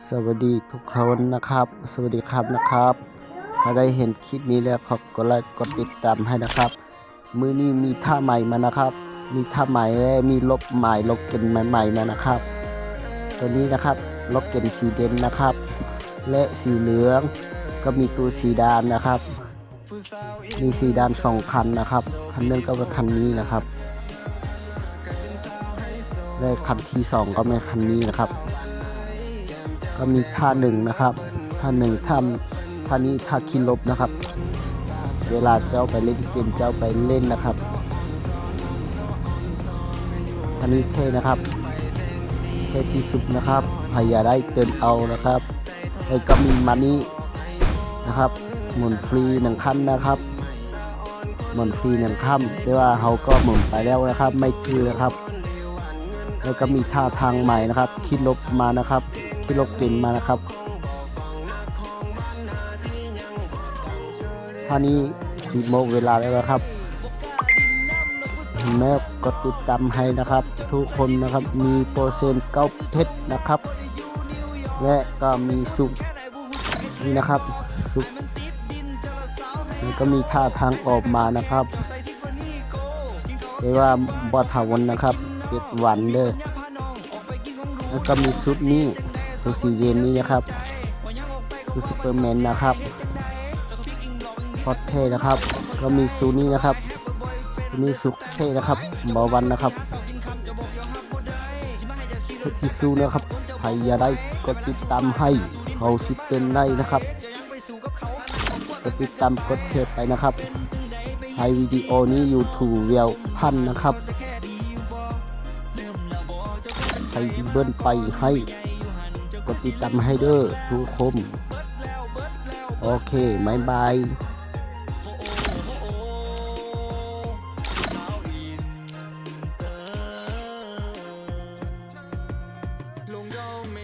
สวัสดีทุกคนนะครับ สวัสดีครับนะครับ ถ้าได้เห็นคลิปนี้แล้วขอบกดไลค์กดติดตามให้นะครับ มือนี้มีท่าใหม่มานะครับ มีท่าใหม่และมีลบใหม่ลบเกนใหม่ๆมานะครับ ตัวนี้นะครับลบเกนสีเด่นนะครับ และสีเหลือง ก็มีตัวสีดานนะครับ มีสีดานสองคันนะครับคันหนึงก็เป็นคันนี้นะครับและคันที่สองก็เป็นคันนี้นะครับ ก็มีท่าหนึ่งนะครับท่าหนึ่งท่าท่านี้ท่าคิลบนะครับ เวลาเจ้าไปเล่นเกมเจ้าไปเล่นนะครับท่านี้เท่นะครับเท่ที่สุดนะครับพยาได้เตินเอานะครับแล้ก็มีมานี้นะครับหมุนฟรีหนึ่งขั้นนะครับหมุนฟรีหนึ่งขั้นแต่ว่าเขาก็หมุนไปแล้วนะครับ ไม่คือนะครับแล้วก็มีท่าทางใหม่นะครับ คิดลบมานะครับ คิดลบเก่งมานะครับท่านี้สีโมงเวลาแล้วนะครับแม่กดติดตามให้นะครับ ทุกคนนะครับมีโปรเซนต์เก้าเพชรนะครับ และก็มีสุกนี่นะครับสุกแล้วก็มีท่าทางออกมานะครับแต่ว่าบอถาวรนะครับเจ็ดวันเด้อแล้วก็มีชุดนี้ สุดสีเรียนนี้นะครับคือซูเปอร์แมนนะครับพอดเทนะครับ ก็มีซูนี้นะครับซูนี้สุกเทนะครับบอวันนะครับเทที่ซูนะครับใครอยากได้กดติดตามให้เขาสิเต้นได้นะครับกดติดตามกดแชร์ไปนะครับให้วิดีโอนี้อยู่ถูเวียวพันนะครับ ใครเบิ้ลไปให้ กดติดตามให้เด้อทุกคมโอเคบายบายลงยาวเม